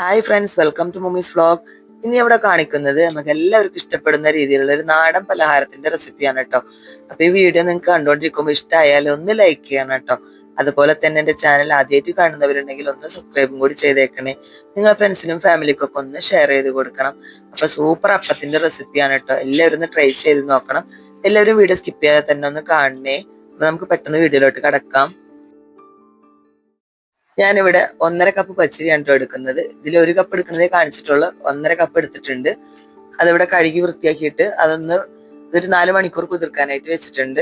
Hi friends welcome to mummy's vlog ഇനി ഇവിടെ കാണിക്കുന്നത് നമുക്ക് എല്ലാവർക്കും ഇഷ്ടപ്പെടുന്ന രീതിയിലുള്ള ഒരു നാടൻ പലഹാരത്തിന്റെ റെസിപ്പിയാണ് കേട്ടോ. അപ്പൊ ഈ വീഡിയോ നിങ്ങൾക്ക് കണ്ടുകൊണ്ടിരിക്കുമ്പോൾ ഇഷ്ടമായാൽ ഒന്ന് ലൈക്ക് ചെയ്യണം കേട്ടോ. അതുപോലെ തന്നെ എന്റെ ചാനൽ ആദ്യമായിട്ട് കാണുന്നവരുണ്ടെങ്കിൽ ഒന്ന് സബ്സ്ക്രൈബും കൂടി ചെയ്തേക്കണേ. നിങ്ങളെ ഫ്രണ്ട്സിനും ഫാമിലിക്കൊക്കെ ഒന്ന് ഷെയർ ചെയ്ത് കൊടുക്കണം. അപ്പൊ സൂപ്പർ അപ്പത്തിന്റെ റെസിപ്പിയാണ് കേട്ടോ. എല്ലാവരും ഒന്ന് ട്രൈ ചെയ്ത് നോക്കണം. എല്ലാവരും വീഡിയോ സ്കിപ്പ് ചെയ്യാതെ തന്നെ ഒന്ന് കാണണേ. അപ്പൊ നമുക്ക് പെട്ടെന്ന് വീഡിയോയിലോട്ട് കടക്കാം. ഞാനിവിടെ ഒന്നര കപ്പ് പച്ചരിയാണ് കേട്ടോ എടുക്കുന്നത്. ഇതിൽ ഒരു കപ്പ് എടുക്കുന്നതേ കാണിച്ചിട്ടുള്ളൂ. ഒന്നര കപ്പ് എടുത്തിട്ടുണ്ട്. അതിവിടെ കഴുകി വൃത്തിയാക്കിയിട്ട് അതൊന്ന് ഇതൊരു നാല് മണിക്കൂർ കുതിർക്കാനായിട്ട് വെച്ചിട്ടുണ്ട്.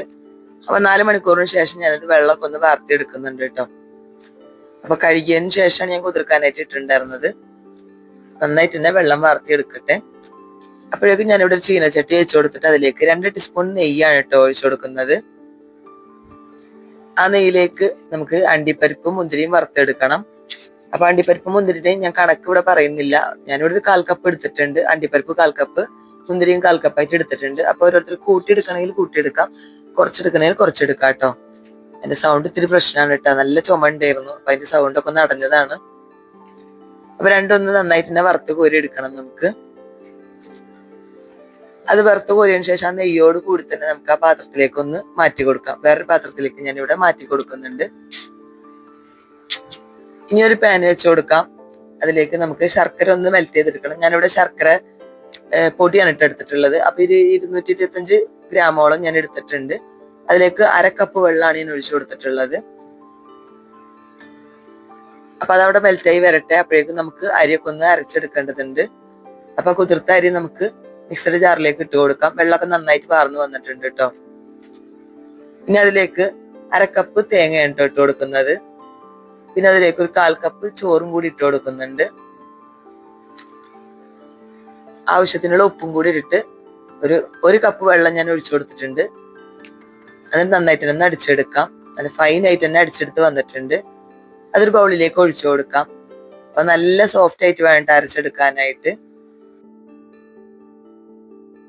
അപ്പൊ നാല് മണിക്കൂറിന് ശേഷം ഞാനത് വെള്ളമൊക്കെ ഒന്ന് വാർത്തിയെടുക്കുന്നുണ്ട് കേട്ടോ അപ്പൊ കഴുകിയതിന് ശേഷമാണ് ഞാൻ കുതിർക്കാനായിട്ട് ഇട്ടിട്ടുണ്ടായിരുന്നത്. നന്നായിട്ട് തന്നെ വെള്ളം വാർത്തിയെടുക്കട്ടെ. അപ്പോഴേക്കും ഞാനിവിടെ ഒരു ചീനച്ചട്ടി വെച്ച് കൊടുത്തിട്ട് അതിലേക്ക് രണ്ട് ടീസ്പൂൺ നെയ്യാണ് കേട്ടോ ഒഴിച്ചു കൊടുക്കുന്നത്. ആ നെയ്യിലേക്ക് നമുക്ക് അണ്ടിപ്പരിപ്പും മുന്തിരിയും വറുത്തെടുക്കണം. അപ്പൊ അണ്ടിപ്പരിപ്പും മുന്തിരിയുടെയും ഞാൻ കണക്ക് ഇവിടെ പറയുന്നില്ല. ഞാനിവിടെ ഒരു കാൽ കപ്പ് എടുത്തിട്ടുണ്ട്. അണ്ടിപ്പരിപ്പ് കാൽ കപ്പ് മുന്തിരിയും കാൽ കപ്പായിട്ട് എടുത്തിട്ടുണ്ട്. അപ്പൊ ഓരോരുത്തർ കൂട്ടിയെടുക്കണമെങ്കിൽ കൂട്ടിയെടുക്കാം. കുറച്ചെടുക്കണമെങ്കിൽ കുറച്ചെടുക്കാം കേട്ടോ. എന്റെ സൗണ്ട് ഇത്തിരി പ്രശ്നമാണ് കേട്ടോ. നല്ല ചുമ ഉണ്ടായിരുന്നു അപ്പൊ അതിന്റെ സൗണ്ട് ഒക്കെ ഒന്ന് അടഞ്ഞതാണ്. അപ്പൊ രണ്ടൊന്ന് നന്നായിട്ട് തന്നെ വറുത്ത് കോരി എടുക്കണം നമുക്ക്. അത് വറുത്ത് കോരിയതിനു ശേഷം ആ നെയ്യോട് കൂടി തന്നെ നമുക്ക് ആ പാത്രത്തിലേക്ക് ഒന്ന് മാറ്റി കൊടുക്കാം. വേറൊരു പാത്രത്തിലേക്ക് ഞാൻ ഇവിടെ മാറ്റി കൊടുക്കുന്നുണ്ട്. ഇനി ഒരു പാൻ വെച്ച് കൊടുക്കാം. അതിലേക്ക് നമുക്ക് ശർക്കര ഒന്ന് മെൽറ്റ് ചെയ്തെടുക്കണം. ഞാനിവിടെ ശർക്കര പൊടിയാണ് ഇട്ട് എടുത്തിട്ടുള്ളത്. അപ്പൊ ഒരു ഇരുന്നൂറ്റി ഇരുപത്തഞ്ച് ഗ്രാമോളം ഞാൻ എടുത്തിട്ടുണ്ട്. അതിലേക്ക് അര കപ്പ് വെള്ളമാണ് ഞാൻ ഒഴിച്ചു കൊടുത്തിട്ടുള്ളത്. അപ്പൊ അതവിടെ മെൽറ്റായി വരട്ടെ. അപ്പോഴേക്കും നമുക്ക് അരിയൊക്കെ ഒന്ന് അരച്ചെടുക്കേണ്ടതുണ്ട്. അപ്പൊ കുതിർത്ത അരി നമുക്ക് മിക്സഡ് ജാറിലേക്ക് ഇട്ട് കൊടുക്കാം. വെള്ളമൊക്കെ നന്നായിട്ട് പാർന്നു വന്നിട്ടുണ്ട് കേട്ടോ ഇനി അതിലേക്ക് അരക്കപ്പ് തേങ്ങയാണ് കേട്ടോ ഇട്ട് കൊടുക്കുന്നത്. പിന്നെ അതിലേക്ക് ഒരു കാൽ കപ്പ് ചോറും കൂടി ഇട്ട് കൊടുക്കുന്നുണ്ട്. ആവശ്യത്തിനുള്ള ഉപ്പും കൂടി ഇട്ടിട്ട് ഒരു ഒരു കപ്പ് വെള്ളം ഞാൻ ഒഴിച്ചു കൊടുത്തിട്ടുണ്ട്. അത് നന്നായിട്ട് തന്നെ അടിച്ചെടുക്കാം. നല്ല ഫൈൻ ആയിട്ട് തന്നെ അടിച്ചെടുത്ത് വന്നിട്ടുണ്ട്. അതൊരു ബൗളിലേക്ക് ഒഴിച്ചു കൊടുക്കാം. അപ്പൊ നല്ല സോഫ്റ്റ് ആയിട്ട് വേണ്ട അരച്ചെടുക്കാനായിട്ട്.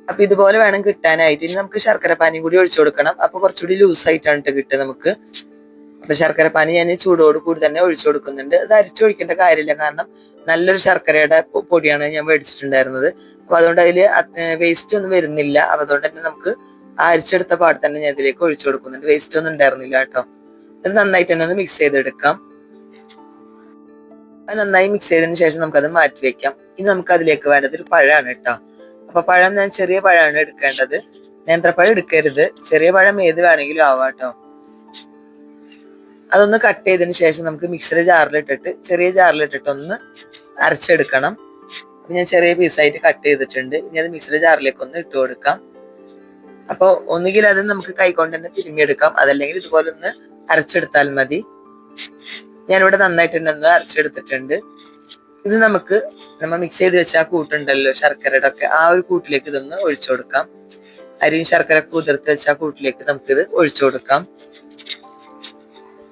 അപ്പൊ ഇതുപോലെ വേണം കിട്ടാനായിട്ട്. ഇനി നമുക്ക് ശർക്കര പാനി കൂടി ഒഴിച്ചു കൊടുക്കണം. അപ്പൊ കുറച്ചുകൂടി ലൂസ് ആയിട്ടാണ് ട്ടോ കിട്ടുക നമുക്ക്. അപ്പൊ ശർക്കര പാനി ഞാൻ ചൂടോട് കൂടി തന്നെ ഒഴിച്ചു കൊടുക്കുന്നുണ്ട്. അത് അരിച്ചു ഒഴിക്കേണ്ട കാര്യമില്ല. കാരണം നല്ലൊരു ശർക്കരയുടെ പൊടിയാണ് ഞാൻ മേടിച്ചിട്ടുണ്ടായിരുന്നത്. അപ്പൊ അതുകൊണ്ട് അതിൽ വേസ്റ്റ് ഒന്നും വരുന്നില്ല. അപ്പൊ അതുകൊണ്ട് തന്നെ നമുക്ക് അരിച്ചെടുത്ത പാട് തന്നെ ഞാൻ ഇതിലേക്ക് ഒഴിച്ചു കൊടുക്കുന്നുണ്ട്. വേസ്റ്റ് ഒന്നും ഉണ്ടായിരുന്നില്ല കേട്ടോ ഇത് നന്നായിട്ട് തന്നെ ഒന്ന് മിക്സ് ചെയ്തെടുക്കാം. അത് നന്നായി മിക്സ് ചെയ്തതിന് ശേഷം നമുക്കത് മാറ്റി വെക്കാം. ഇനി നമുക്ക് അതിലേക്ക് വേണ്ടത് ഒരു പഴമാണ് കേട്ടോ അപ്പൊ പഴം ഞാൻ ചെറിയ പഴമാണ് എടുക്കേണ്ടത്. നേന്ത്രപ്പഴം എടുക്കരുത്. ചെറിയ പഴം ഏത് വേണമെങ്കിലും ആവാം കേട്ടോ അതൊന്ന് കട്ട് ചെയ്തതിന് ശേഷം നമുക്ക് മിക്സിയുടെ ജാറിലിട്ടിട്ട് ചെറിയ ജാറിലിട്ടിട്ട് ഒന്ന് അരച്ചെടുക്കണം. അപ്പൊ ഞാൻ ചെറിയ പീസായിട്ട് കട്ട് ചെയ്തിട്ടുണ്ട്. ഇനി അത് മിക്സിയുടെ ജാറിലേക്ക് ഒന്ന് ഇട്ട് കൊടുക്കാം. അപ്പൊ ഒന്നുകിൽ അത് നമുക്ക് കൈകൊണ്ട് തന്നെ തിരുമ്മിയെടുക്കാം. അതല്ലെങ്കിൽ ഇതുപോലെ ഒന്ന് അരച്ചെടുത്താൽ മതി. ഞാനിവിടെ നന്നായിട്ട് തന്നെ ഒന്ന് അരച്ചെടുത്തിട്ടുണ്ട്. ഇത് നമുക്ക് നമ്മൾ മിക്സ് ചെയ്ത് വെച്ച ആ കൂട്ടുണ്ടല്ലോ ശർക്കരയുടെ ഒക്കെ ആ ഒരു കൂട്ടിലേക്ക് ഇതൊന്ന് ഒഴിച്ചു കൊടുക്കാം. അരിയും ശർക്കര കുതിർത്ത് വെച്ച ആ കൂട്ടിലേക്ക് നമുക്കിത് ഒഴിച്ചു കൊടുക്കാം.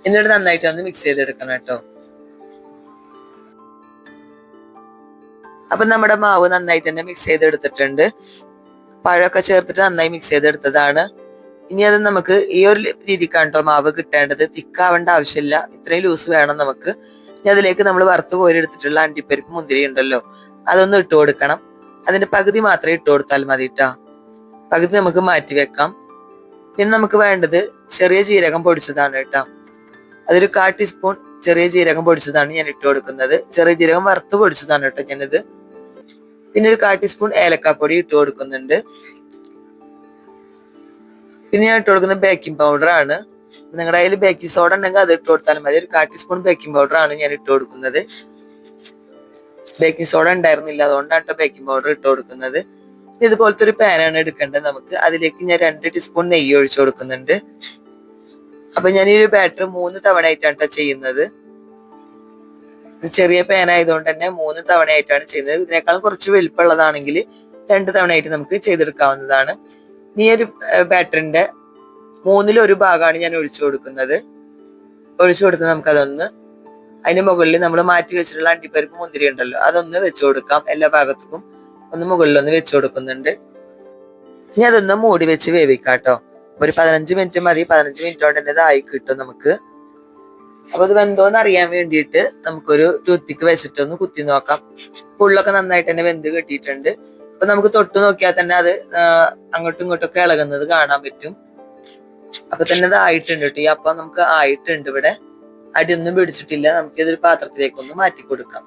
എന്നിട്ട് നന്നായിട്ട് ഒന്ന് മിക്സ് ചെയ്തെടുക്കണം കേട്ടോ. അപ്പൊ നമ്മുടെ മാവ് നന്നായിട്ട് തന്നെ മിക്സ് ചെയ്തെടുത്തിട്ടുണ്ട്. പഴമൊക്കെ ചേർത്തിട്ട് നന്നായി മിക്സ് ചെയ്തെടുത്തതാണ്. ഇനി അത് നമുക്ക് ഈ ഒരു രീതിക്കാണ് കേട്ടോ മാവ് കിട്ടേണ്ടത്. തിക്കാവേണ്ട ആവശ്യമില്ല. ഇത്രയും ലൂസ് വേണം നമുക്ക്. ഇനി അതിലേക്ക് നമ്മൾ വറുത്ത് കോരിയെടുത്തിട്ടുള്ള അണ്ടിപ്പരിപ്പ് മുന്തിരി ഉണ്ടല്ലോ അതൊന്ന് ഇട്ട് കൊടുക്കണം. അതിന്റെ പകുതി മാത്രമേ ഇട്ട് കൊടുത്താൽ മതി കേട്ടോ പകുതി നമുക്ക് മാറ്റി വെക്കാം. പിന്നെ നമുക്ക് വേണ്ടത് ചെറിയ ജീരകം പൊടിച്ചതാണ് കേട്ടോ അതൊരു കാ ടീസ്പൂൺ ചെറിയ ജീരകം പൊടിച്ചതാണ് ഞാൻ ഇട്ട് കൊടുക്കുന്നത്. ചെറിയ ജീരകം വറുത്ത് പൊടിച്ചതാണ് കേട്ടോ ഞാനിത്. പിന്നെ ഒരു കാ ടീസ്പൂൺ ഏലക്കാപ്പൊടി ഇട്ട് കൊടുക്കുന്നുണ്ട്. പിന്നെ ഞാൻ ഇട്ട് കൊടുക്കുന്നത് ബേക്കിംഗ് പൗഡർ ആണ്. നിങ്ങളുടെ കയ്യിൽ ബേക്കിംഗ് സോഡ ഉണ്ടെങ്കിൽ അത് ഇട്ട് കൊടുത്താലും മതി. ഒരു കാ ടീസ്പൂൺ ബേക്കിംഗ് പൗഡർ ആണ് ഞാൻ ഇട്ട് കൊടുക്കുന്നത്. ബേക്കിംഗ് സോഡ ഉണ്ടായിരുന്നില്ല. അതുകൊണ്ടാണ് ബേക്കിംഗ് പൗഡർ ഇട്ട് കൊടുക്കുന്നത്. ഇതുപോലത്തെ ഒരു പാനാണ് എടുക്കേണ്ടത് നമുക്ക്. അതിലേക്ക് ഞാൻ രണ്ട് ടീസ്പൂൺ നെയ്യ് ഒഴിച്ചു കൊടുക്കുന്നുണ്ട്. അപ്പൊ ഞാൻ ഈ ഒരു ബാറ്റർ മൂന്ന് തവണ ആയിട്ടാണ് ട്ടോ ചെയ്യുന്നത്. ചെറിയ പാൻ ആയതുകൊണ്ട് തന്നെ മൂന്ന് തവണ ആയിട്ടാണ് ചെയ്യുന്നത്. ഇതിനേക്കാൾ കുറച്ച് വലുപ്പമുള്ളതാണെങ്കിൽ രണ്ട് തവണ ആയിട്ട് നമുക്ക് ചെയ്തെടുക്കാവുന്നതാണ്. ഈ ഒരു ബാറ്ററിന്റെ മൂന്നിൽ ഒരു ഭാഗമാണ് ഞാൻ ഒഴിച്ചു കൊടുക്കുന്നത്. ഒഴിച്ചു കൊടുത്ത് നമുക്കതൊന്ന് അതിന് മുകളിൽ നമ്മൾ മാറ്റി വെച്ചിട്ടുള്ള അണ്ടിപ്പരിപ്പ് മുന്തിരി ഉണ്ടല്ലോ അതൊന്ന് വെച്ചു കൊടുക്കാം. എല്ലാ ഭാഗത്തും ഒന്ന് മുകളിലൊന്ന് വെച്ചു കൊടുക്കുന്നുണ്ട്. ഇനി അതൊന്ന് മൂടി വെച്ച് വേവിക്കാം കേട്ടോ ഒരു പതിനഞ്ച് മിനിറ്റ് മതി. പതിനഞ്ച് മിനിറ്റ് കൊണ്ട് തന്നെ ഇതായി കിട്ടും നമുക്ക്. അപ്പൊ ഇത് വെന്തോന്ന് അറിയാൻ വേണ്ടിയിട്ട് നമുക്കൊരു ടൂത്ത് പിക്ക് വെച്ചിട്ട് ഒന്ന് കുത്തി നോക്കാം. പുള്ളൊക്കെ നന്നായിട്ട് തന്നെ വെന്ത് കിട്ടിയിട്ടുണ്ട്. അപ്പൊ നമുക്ക് തൊട്ട് നോക്കിയാൽ തന്നെ അത് അങ്ങോട്ടും ഇങ്ങോട്ടും ഒക്കെ ഇളകുന്നത് കാണാൻ പറ്റും. അപ്പൊ തന്നെ ഇത് ആയിട്ടുണ്ട് കേട്ടോ ഈ അപ്പം നമുക്ക് ആയിട്ടുണ്ട് ഇവിടെ. അടിയൊന്നും പിടിച്ചിട്ടില്ല. നമുക്ക് ഇതൊരു പാത്രത്തിലേക്ക് ഒന്ന് മാറ്റി കൊടുക്കാം.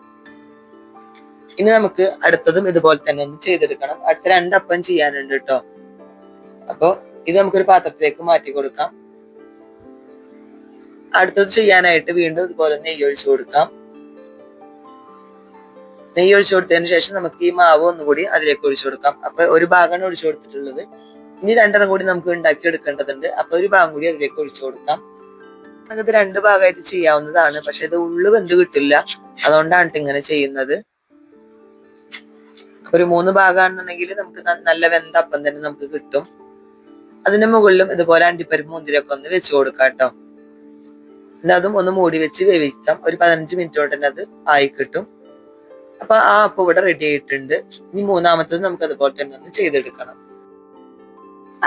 ഇനി നമുക്ക് അടുത്തതും ഇതുപോലെ തന്നെ ഒന്ന് ചെയ്തെടുക്കണം. അടുത്ത രണ്ടപ്പം ചെയ്യാനുണ്ട് കേട്ടോ അപ്പൊ ഇത് നമുക്കൊരു പാത്രത്തിലേക്ക് മാറ്റി കൊടുക്കാം. അടുത്തത് ചെയ്യാനായിട്ട് വീണ്ടും ഇതുപോലെ നെയ്യ് ഒഴിച്ചു കൊടുക്കാം. നെയ്യ് ഒഴിച്ചു കൊടുത്തതിന് ശേഷം നമുക്ക് ഈ മാവ് ഒന്നുകൂടി അതിലേക്ക് ഒഴിച്ചു കൊടുക്കാം. അപ്പൊ ഒരു ഭാഗമാണ് ഒഴിച്ചു കൊടുത്തിട്ടുള്ളത്. ഇനി രണ്ടെണ്ണം കൂടി നമുക്ക് ഉണ്ടാക്കി എടുക്കേണ്ടതുണ്ട് അപ്പൊ ഒരു ഭാഗം കൂടി അതിലേക്ക് ഒഴിച്ചു കൊടുക്കാം. നമുക്കിത് രണ്ട് ഭാഗമായിട്ട് ചെയ്യാവുന്നതാണ്. പക്ഷെ ഇത് ഉള്ളു വെന്ത് കിട്ടില്ല. അതുകൊണ്ടാണ് ഇങ്ങനെ ചെയ്യുന്നത്. ഒരു മൂന്ന് ഭാഗമാണെന്നുണ്ടെങ്കിൽ നമുക്ക് നല്ല വെന്ത അപ്പം തന്നെ നമുക്ക് കിട്ടും. അതിന് മുകളിലും ഇതുപോലെ അണ്ടിപ്പരിപ്പ് മുന്തിരിയൊക്കെ ഒന്ന് വെച്ച് കൊടുക്കാം കേട്ടോ. എന്നിട്ട് അതും ഒന്ന് മൂടി വെച്ച് വേവിക്കാം. ഒരു പതിനഞ്ച് മിനിറ്റ് കൊണ്ട് തന്നെ അത് ആയി കിട്ടും. അപ്പൊ ആ അപ്പം ഇവിടെ റെഡി ആയിട്ടുണ്ട്. ഇനി മൂന്നാമത്തത് നമുക്ക് അതുപോലെ തന്നെ ഒന്ന് ചെയ്തെടുക്കണം.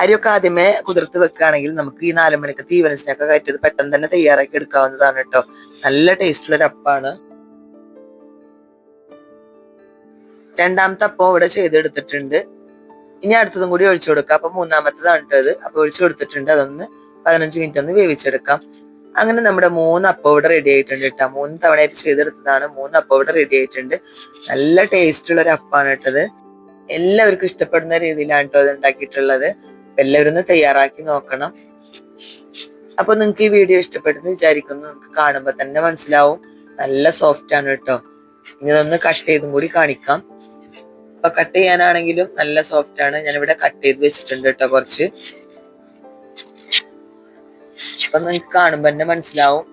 അരിയൊക്കെ ആദ്യമേ കുതിർത്ത് വെക്കുകയാണെങ്കിൽ നമുക്ക് ഈ നാലുമണിക്ക് തീവനസിനൊക്കെ കയറ്റിയത് പെട്ടെന്ന് തന്നെ തയ്യാറാക്കി എടുക്കാവുന്നതാണ് കേട്ടോ. നല്ല ടേസ്റ്റുള്ള ഒരു അപ്പാണ്. രണ്ടാമത്തെ അപ്പം ഇവിടെ ചെയ്തെടുത്തിട്ടുണ്ട്. ഇനി അടുത്തതും കൂടി ഒഴിച്ചു കൊടുക്കാം. അപ്പൊ മൂന്നാമത്തതാണ് കേട്ടത് അപ്പൊ ഒഴിച്ചു കൊടുത്തിട്ടുണ്ട്. അതൊന്ന് പതിനഞ്ച് മിനിറ്റ് ഒന്ന് വേവിച്ചെടുക്കാം. അങ്ങനെ നമ്മുടെ മൂന്ന് അപ്പം ഇവിടെ റെഡി ആയിട്ടുണ്ട് കേട്ടോ. മൂന്ന് തവണയായിട്ട് ചെയ്തെടുത്തതാണ്. മൂന്ന് അപ്പം ഇവിടെ റെഡി ആയിട്ടുണ്ട്. നല്ല ടേസ്റ്റ് ഉള്ള ഒരു അപ്പാണ് കേട്ടത് എല്ലാവർക്കും ഇഷ്ടപ്പെടുന്ന രീതിയിലാണ് കേട്ടോ അത് ഉണ്ടാക്കിയിട്ടുള്ളത്. എല്ലാവരും ഒന്ന് തയ്യാറാക്കി നോക്കണം. അപ്പൊ നിങ്ങൾക്ക് ഈ വീഡിയോ ഇഷ്ടപ്പെട്ടെന്ന് വിചാരിക്കുന്നു. നിങ്ങൾക്ക് കാണുമ്പോൾ തന്നെ മനസ്സിലാവും. നല്ല സോഫ്റ്റ് ആണ് കേട്ടോ. ഇനി കട്ട് ചെയ്തും കൂടി കാണിക്കാം. അപ്പൊ കട്ട് ചെയ്യാനാണെങ്കിലും നല്ല സോഫ്റ്റ് ആണ്. ഞാനിവിടെ കട്ട് ചെയ്ത് വെച്ചിട്ടുണ്ട് കേട്ടോ കുറച്ച്. അപ്പൊ നിങ്ങൾക്ക് കാണുമ്പോൾ തന്നെ മനസ്സിലാവും.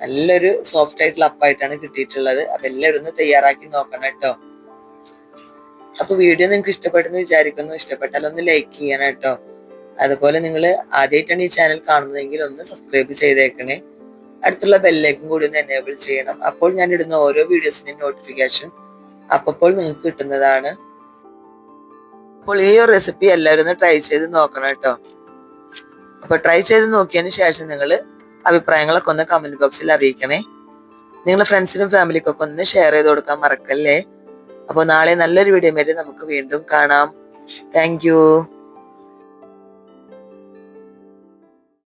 നല്ലൊരു സോഫ്റ്റ് ആയിട്ടുള്ള അപ്പായിട്ടാണ് കിട്ടിയിട്ടുള്ളത്. അപ്പൊ എല്ലാവരും ഒന്ന് തയ്യാറാക്കി നോക്കണം കേട്ടോ. അപ്പൊ വീഡിയോ നിങ്ങൾക്ക് ഇഷ്ടപ്പെട്ടെന്ന് വിചാരിക്കുന്നു. ഇഷ്ടപ്പെട്ടാൽ ഒന്ന് ലൈക്ക് ചെയ്യണം കേട്ടോ. അതുപോലെ നിങ്ങൾ ആദ്യമായിട്ടാണ് ഈ ചാനൽ കാണുന്നതെങ്കിൽ ഒന്ന് സബ്സ്ക്രൈബ് ചെയ്തേക്കണേ. അടുത്തുള്ള ബെല്ലേക്കും കൂടി ഒന്ന് എനേബിൾ ചെയ്യണം. അപ്പോൾ ഞാൻ ഇടുന്ന ഓരോ വീഡിയോസിന്റെയും നോട്ടിഫിക്കേഷൻ അപ്പോൾ നിങ്ങൾക്ക് കിട്ടുന്നതാണ്. അപ്പോൾ ഈ ഒരു റെസിപ്പി എല്ലാവരും ഒന്ന് ട്രൈ ചെയ്ത് നോക്കണം കേട്ടോ. അപ്പൊ ട്രൈ ചെയ്ത് നോക്കിയതിന് ശേഷം നിങ്ങൾ അഭിപ്രായങ്ങളൊക്കെ ഒന്ന് കമന്റ് ബോക്സിൽ അറിയിക്കണേ. നിങ്ങളുടെ ഫ്രണ്ട്സിനും ഫാമിലിക്കൊക്കെ ഒന്ന് ഷെയർ ചെയ്ത് കൊടുക്കാൻ മറക്കല്ലേ? അപ്പോൾ നാളെ നല്ലൊരു വീഡിയോ വരെ നമുക്ക് വീണ്ടും കാണാം. താങ്ക്